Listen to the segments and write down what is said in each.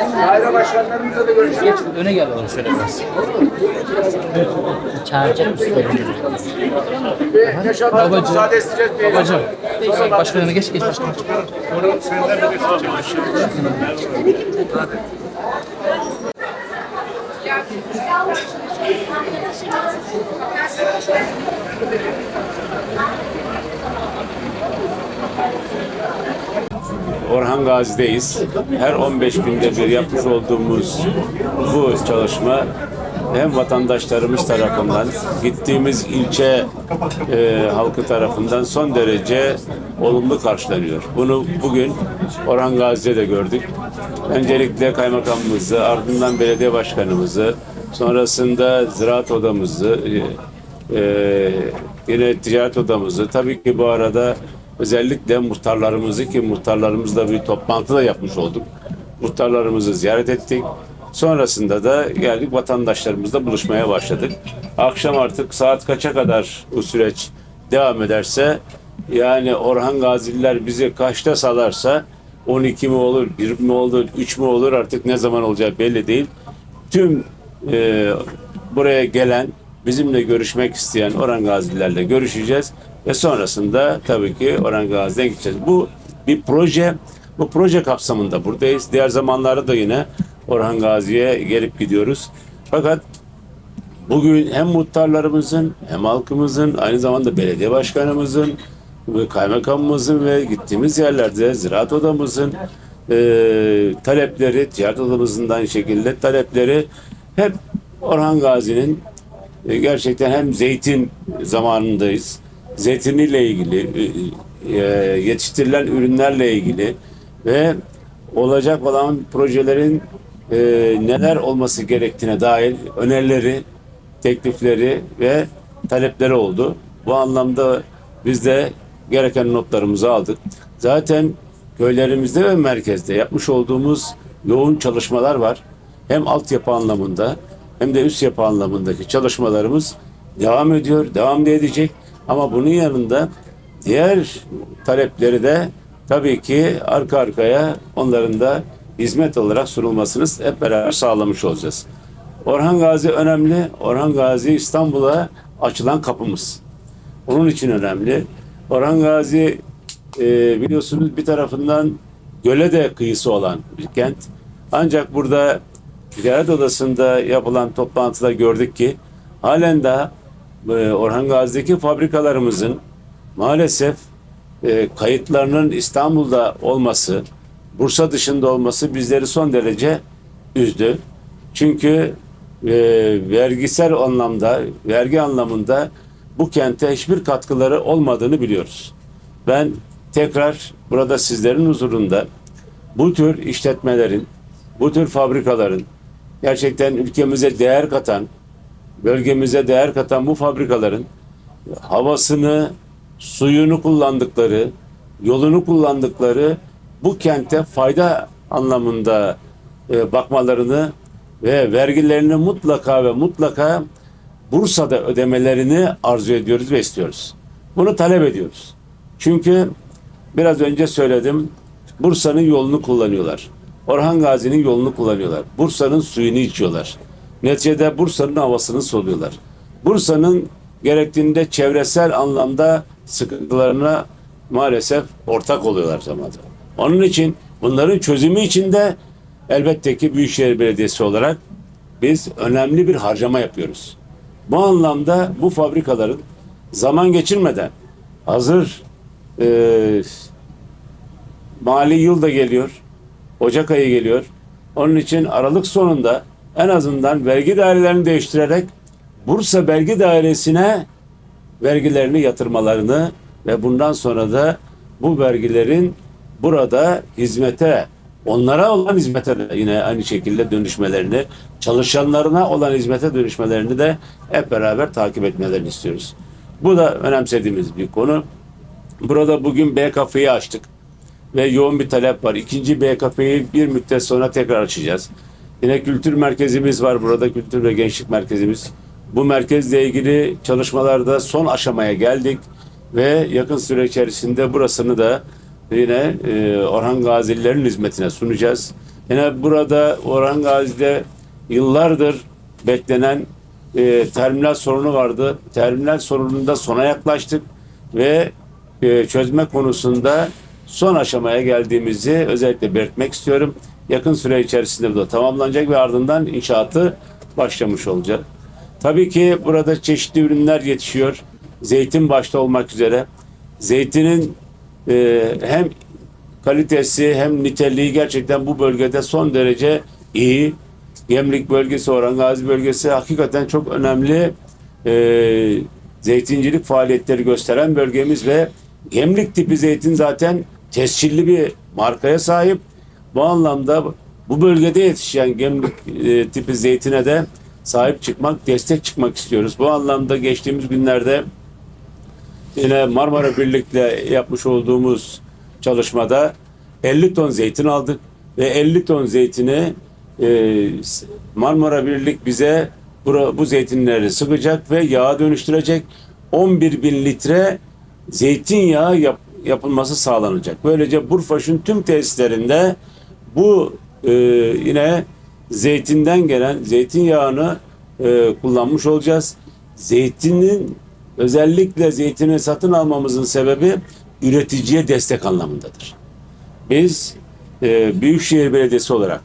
Daire başkanlarımızla da görüşeceğiz. Öne gel oğlum şöyle biraz. Çağıracak mısın? Ve yaşamlarına müsaade isteyeceğiz. bir- Babacım. Başkanına geç geç başkanım. Orhan Gazi'deyiz. Her 15 günde bir yapmış olduğumuz bu çalışma hem vatandaşlarımız tarafından, gittiğimiz ilçe e, halkı tarafından son derece olumlu karşılanıyor. Bunu bugün Orhan Gazi'de de gördük. Öncelikle kaymakamımızı, ardından belediye başkanımızı, sonrasında ziraat odamızı, e, e, yine ticaret odamızı, tabii ki bu arada özellikle muhtarlarımızı ki muhtarlarımızla bir toplantı da yapmış olduk. Muhtarlarımızı ziyaret ettik. Sonrasında da geldik vatandaşlarımızla buluşmaya başladık. Akşam artık saat kaça kadar bu süreç devam ederse yani Orhan Gazililer bizi kaçta salarsa 12 mi olur, 1 mi olur, 3 mü olur artık ne zaman olacağı belli değil. Tüm e, buraya gelen, bizimle görüşmek isteyen Orhan Gazilerle görüşeceğiz ve sonrasında tabii ki Orhan Gazi'den gideceğiz. Bu bir proje, bu proje kapsamında buradayız. Diğer zamanlarda da yine Orhan Gazi'ye gelip gidiyoruz. Fakat bugün hem muhtarlarımızın hem halkımızın aynı zamanda belediye başkanımızın ve kaymakamımızın ve gittiğimiz yerlerde ziraat odamızın e, talepleri, ticaret odamızın da aynı şekilde talepleri hep Orhan Gazi'nin e, gerçekten hem zeytin zamanındayız. Zeytiniyle ilgili, e, e, yetiştirilen ürünlerle ilgili ve olacak olan projelerin e, neler olması gerektiğine dair önerileri, teklifleri ve talepleri oldu. Bu anlamda biz de gereken notlarımızı aldık. Zaten köylerimizde ve merkezde yapmış olduğumuz yoğun çalışmalar var. Hem altyapı anlamında hem de üst yapı anlamındaki çalışmalarımız devam ediyor, devam edecek. Ama bunun yanında diğer talepleri de tabii ki arka arkaya onların da hizmet olarak sunulmasını hep beraber sağlamış olacağız. Orhan Gazi önemli. Orhan Gazi İstanbul'a açılan kapımız. Onun için önemli. Orhan Gazi e, biliyorsunuz bir tarafından göle de kıyısı olan bir kent. Ancak burada ticaret odasında yapılan toplantıda gördük ki halen daha Orhan Gazi'deki fabrikalarımızın maalesef e, kayıtlarının İstanbul'da olması, Bursa dışında olması bizleri son derece üzdü. Çünkü e, vergisel anlamda, vergi anlamında bu kente hiçbir katkıları olmadığını biliyoruz. Ben tekrar burada sizlerin huzurunda bu tür işletmelerin, bu tür fabrikaların gerçekten ülkemize değer katan, bölgemize değer katan bu fabrikaların havasını, suyunu kullandıkları, yolunu kullandıkları bu kente fayda anlamında e, bakmalarını ve vergilerini mutlaka ve mutlaka Bursa'da ödemelerini arzu ediyoruz ve istiyoruz. Bunu talep ediyoruz. Çünkü biraz önce söyledim Bursa'nın yolunu kullanıyorlar. Orhan Gazi'nin yolunu kullanıyorlar. Bursa'nın suyunu içiyorlar. Neticede Bursa'nın havasını soluyorlar. Bursa'nın gerektiğinde çevresel anlamda sıkıntılarına maalesef ortak oluyorlar zamanda. Onun için bunların çözümü için de elbette ki Büyükşehir Belediyesi olarak biz önemli bir harcama yapıyoruz. Bu anlamda bu fabrikaların zaman geçirmeden hazır e, mali yıl da geliyor. Ocak ayı geliyor. Onun için Aralık sonunda en azından vergi dairelerini değiştirerek Bursa Vergi Dairesi'ne vergilerini yatırmalarını ve bundan sonra da bu vergilerin burada hizmete, onlara olan hizmete de yine aynı şekilde dönüşmelerini, çalışanlarına olan hizmete dönüşmelerini de hep beraber takip etmelerini istiyoruz. Bu da önemsediğimiz bir konu. Burada bugün B kafeyi açtık ve yoğun bir talep var. İkinci B kafeyi bir müddet sonra tekrar açacağız. Yine kültür merkezimiz var burada, kültür ve gençlik merkezimiz. Bu merkezle ilgili çalışmalarda son aşamaya geldik ve yakın süre içerisinde burasını da yine e, Orhan Gazi'lilerin hizmetine sunacağız. Yine burada Orhan Gazi'de yıllardır beklenen e, terminal sorunu vardı. Terminal sorununda sona yaklaştık ve e, çözme konusunda son aşamaya geldiğimizi özellikle belirtmek istiyorum. Yakın süre içerisinde bu da tamamlanacak ve ardından inşaatı başlamış olacak. Tabii ki burada çeşitli ürünler yetişiyor. Zeytin başta olmak üzere. Zeytinin e, hem kalitesi hem niteliği gerçekten bu bölgede son derece iyi. Gemlik bölgesi, Orhan Gazi bölgesi hakikaten çok önemli e, zeytincilik faaliyetleri gösteren bölgemiz ve Gemlik tipi zeytin zaten tescilli bir markaya sahip. Bu anlamda bu bölgede yetişen Gemlik e, tipi zeytine de sahip çıkmak, destek çıkmak istiyoruz. Bu anlamda geçtiğimiz günlerde yine Marmara Birlik'le yapmış olduğumuz çalışmada 50 ton zeytin aldık ve 50 ton zeytini e, Marmara Birlik bize bura, bu zeytinleri sıkacak ve yağa dönüştürecek. 11 bin litre zeytinyağı yap, yapılması sağlanacak. Böylece Burfaş'ın tüm tesislerinde bu e, yine zeytinden gelen zeytinyağını e, kullanmış olacağız. Zeytinin özellikle zeytini satın almamızın sebebi üreticiye destek anlamındadır. Biz e, Büyükşehir Belediyesi olarak,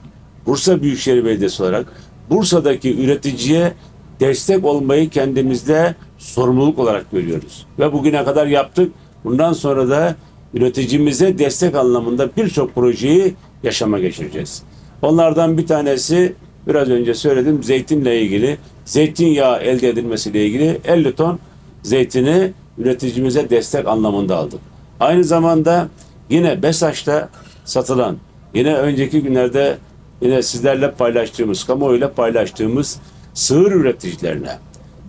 Bursa Büyükşehir Belediyesi olarak Bursa'daki üreticiye destek olmayı kendimizde sorumluluk olarak görüyoruz. Ve bugüne kadar yaptık. Bundan sonra da üreticimize destek anlamında birçok projeyi yaşama geçireceğiz. Onlardan bir tanesi biraz önce söyledim zeytinle ilgili zeytinyağı elde edilmesiyle ilgili 50 ton zeytini üreticimize destek anlamında aldık. Aynı zamanda yine Besaç'ta satılan yine önceki günlerde yine sizlerle paylaştığımız, kamuoyuyla paylaştığımız sığır üreticilerine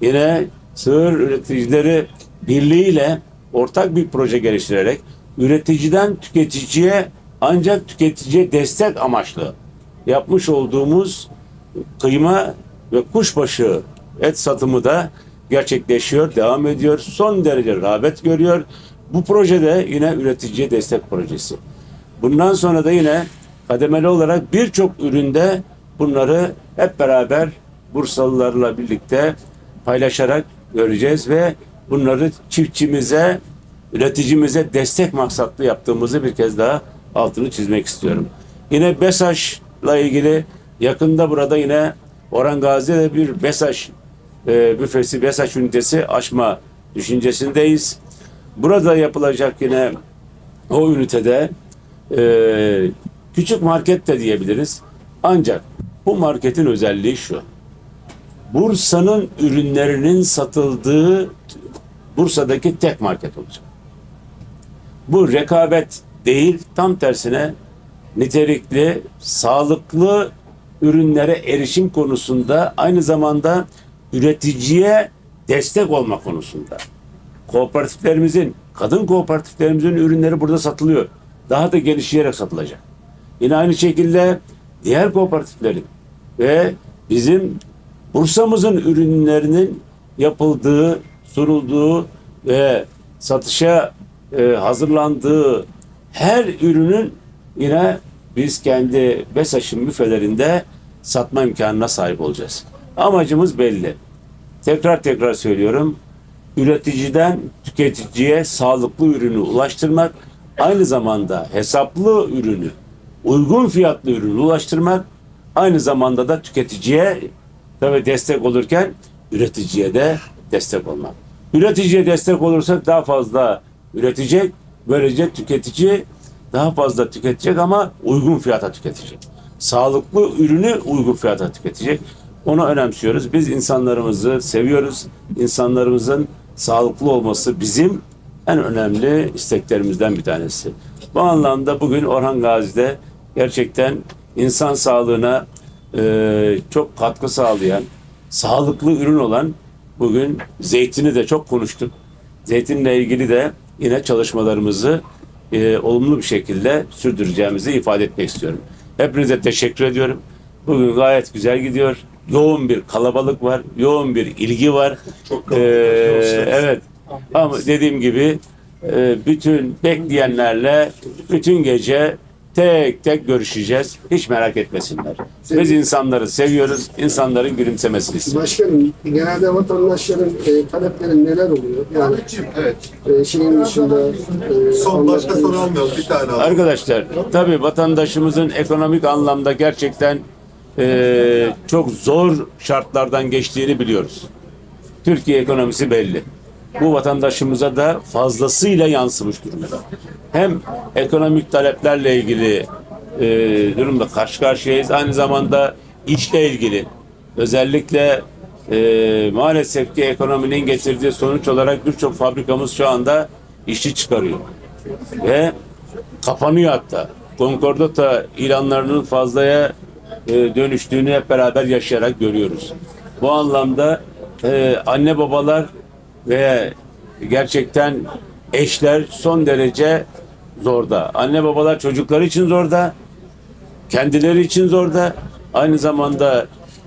yine sığır üreticileri birliğiyle ortak bir proje geliştirerek üreticiden tüketiciye ancak tüketiciye destek amaçlı yapmış olduğumuz kıyma ve kuşbaşı et satımı da gerçekleşiyor, devam ediyor. Son derece rağbet görüyor. Bu projede yine üreticiye destek projesi. Bundan sonra da yine kademeli olarak birçok üründe bunları hep beraber Bursalılarla birlikte paylaşarak göreceğiz ve bunları çiftçimize, üreticimize destek maksatlı yaptığımızı bir kez daha altını çizmek istiyorum. Yine BESAŞ'la ilgili yakında burada yine Orhan Gazi'de bir BESAŞ e, büfesi, BESAŞ ünitesi açma düşüncesindeyiz. Burada yapılacak yine o ünitede e, küçük market de diyebiliriz. Ancak bu marketin özelliği şu. Bursa'nın ürünlerinin satıldığı Bursa'daki tek market olacak. Bu rekabet değil, tam tersine nitelikli, sağlıklı ürünlere erişim konusunda aynı zamanda üreticiye destek olma konusunda. Kooperatiflerimizin, kadın kooperatiflerimizin ürünleri burada satılıyor. Daha da geliştirerek satılacak. Yine aynı şekilde diğer kooperatiflerin ve bizim Bursa'mızın ürünlerinin yapıldığı, sunulduğu ve satışa e, hazırlandığı her ürünün yine biz kendi BESAŞ'ın büfelerinde satma imkanına sahip olacağız. Amacımız belli. Tekrar tekrar söylüyorum. Üreticiden tüketiciye sağlıklı ürünü ulaştırmak, aynı zamanda hesaplı ürünü, uygun fiyatlı ürünü ulaştırmak, aynı zamanda da tüketiciye tabii destek olurken üreticiye de destek olmak. Üreticiye destek olursak daha fazla üretecek, böylece tüketici daha fazla tüketecek ama uygun fiyata tüketecek. Sağlıklı ürünü uygun fiyata tüketecek. Onu önemsiyoruz. Biz insanlarımızı seviyoruz. İnsanlarımızın sağlıklı olması bizim en önemli isteklerimizden bir tanesi. Bu anlamda bugün Orhan Gazi'de gerçekten insan sağlığına e, çok katkı sağlayan, sağlıklı ürün olan bugün zeytini de çok konuştuk. Zeytinle ilgili de yine çalışmalarımızı e, olumlu bir şekilde sürdüreceğimizi ifade etmek istiyorum. Hepinize teşekkür ediyorum. Bugün gayet güzel gidiyor. Yoğun bir kalabalık var, yoğun bir ilgi var. Çok evet. Ama dediğim gibi e, bütün bekleyenlerle bütün gece tek tek görüşeceğiz. Hiç merak etmesinler. Biz insanları seviyoruz. insanların gülümsemesini istiyoruz. Başkanım, genelde vatandaşların e, talepleri neler oluyor? Yani Evet. e, şeyin dışında... E, Son başka soru almayalım. Bir tane alalım. Arkadaşlar tabii vatandaşımızın ekonomik anlamda gerçekten e, çok zor şartlardan geçtiğini biliyoruz. Türkiye ekonomisi belli. Bu vatandaşımıza da fazlasıyla yansımış durumda. Hem ekonomik taleplerle ilgili e, durumda karşı karşıyayız. Aynı zamanda işle ilgili özellikle e, maalesef ki ekonominin getirdiği sonuç olarak birçok fabrikamız şu anda işçi çıkarıyor. Ve kapanıyor hatta. Konkordata ilanlarının fazlaya e, dönüştüğünü hep beraber yaşayarak görüyoruz. Bu anlamda e, anne babalar ve gerçekten eşler son derece zorda. Anne babalar çocukları için zorda, kendileri için zorda. Aynı zamanda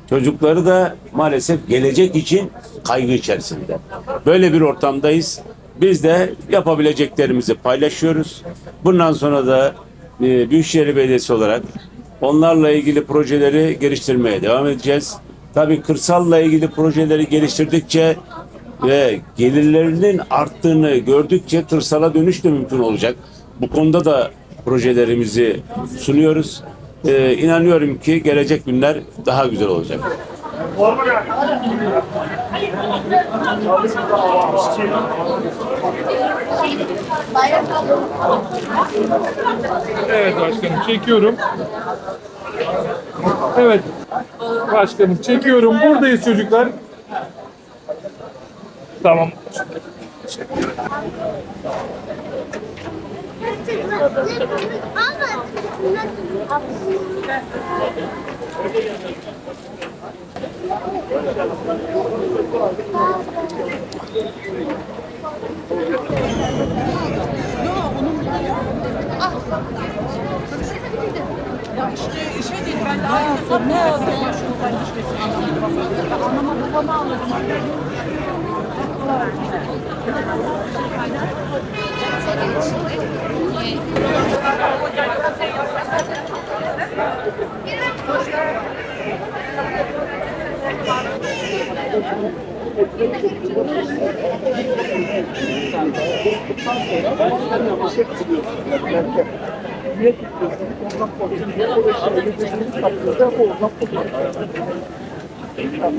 çocukları da maalesef gelecek için kaygı içerisinde. Böyle bir ortamdayız. Biz de yapabileceklerimizi paylaşıyoruz. Bundan sonra da e, Büyükşehir Belediyesi olarak onlarla ilgili projeleri geliştirmeye devam edeceğiz. Tabii kırsalla ilgili projeleri geliştirdikçe ve gelirlerinin arttığını gördükçe tırsala dönüş de mümkün olacak. Bu konuda da projelerimizi sunuyoruz. Ee, inanıyorum ki gelecek günler daha güzel olacak. Evet başkanım çekiyorum. Evet başkanım çekiyorum. Buradayız çocuklar. Tamam.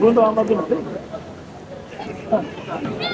Bunu da anladınız değil mi? 何?